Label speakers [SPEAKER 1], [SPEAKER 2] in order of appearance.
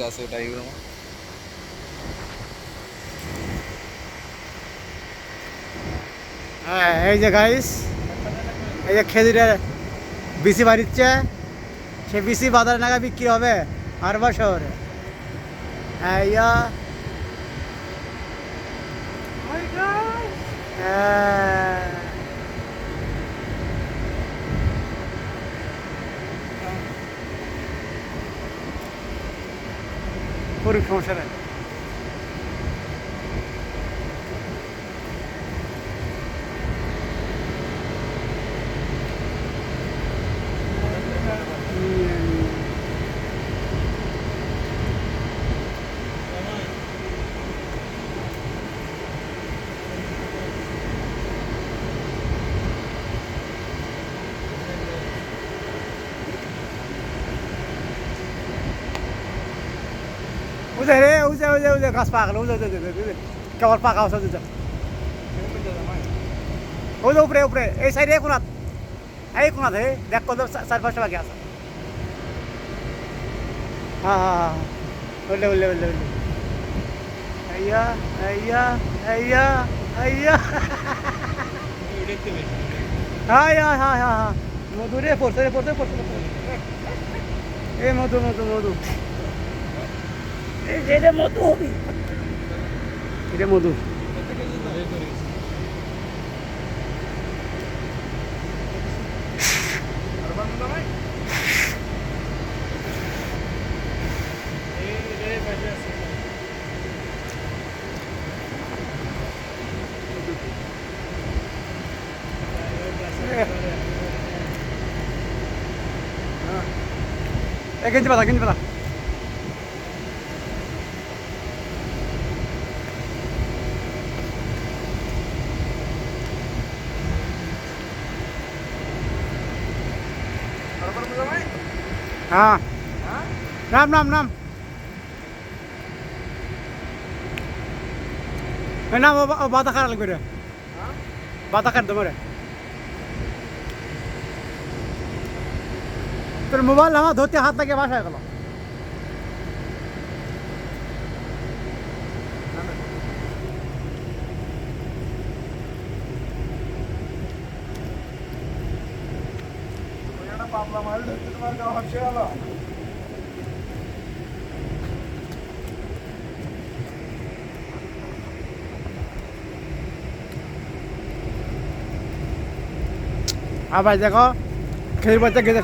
[SPEAKER 1] ওটা এগুলো
[SPEAKER 2] হ্যাঁ এই যে গাইস এই যে খেজুরের বিসি বাড়িচ্ছে সে বিসি বাজার নাগা বিক্রি হবে হারবার শহরে এইয়া হ্যাঁ। করুক সমস্যা নেই উজে রে উজে উজে উজে গাছ পাকল উজে উজে উজে কেবল পাকা আছে উজে উজে উপরে উপরে, এই সাইডে এই কোনাত এই কোনাত হে, দেখ কত চার পাঁচটা বাকি আছে। হ্যাঁ হ্যাঁ হ্যাঁ উল্লে উল্লে উল্লে উল্লে আইয়া আইয়া আইয়া আইয়া। হাই হাই হাই হাই মধু রে, পড়ছে রে পড়ছে পড়ছে। এ মধু মধু মধু। এটা মধু হবি এটা মধু এ গেঞ্জি পাতা গেঞ্জি পাতা হ্যাঁ। নাম নাম নাম। নাম, ও বাতা খারাপ লাগবে রে। বাতা খাট দেবো রে। তোর মোবাইল আমার ধরতে হাত লাগে বাসায় গেল?
[SPEAKER 1] পাবলা মাছ ধরতে তোমার গাও হচ্ছে গেল
[SPEAKER 2] আবার দেখো খেজুর বাচ্চা গেছে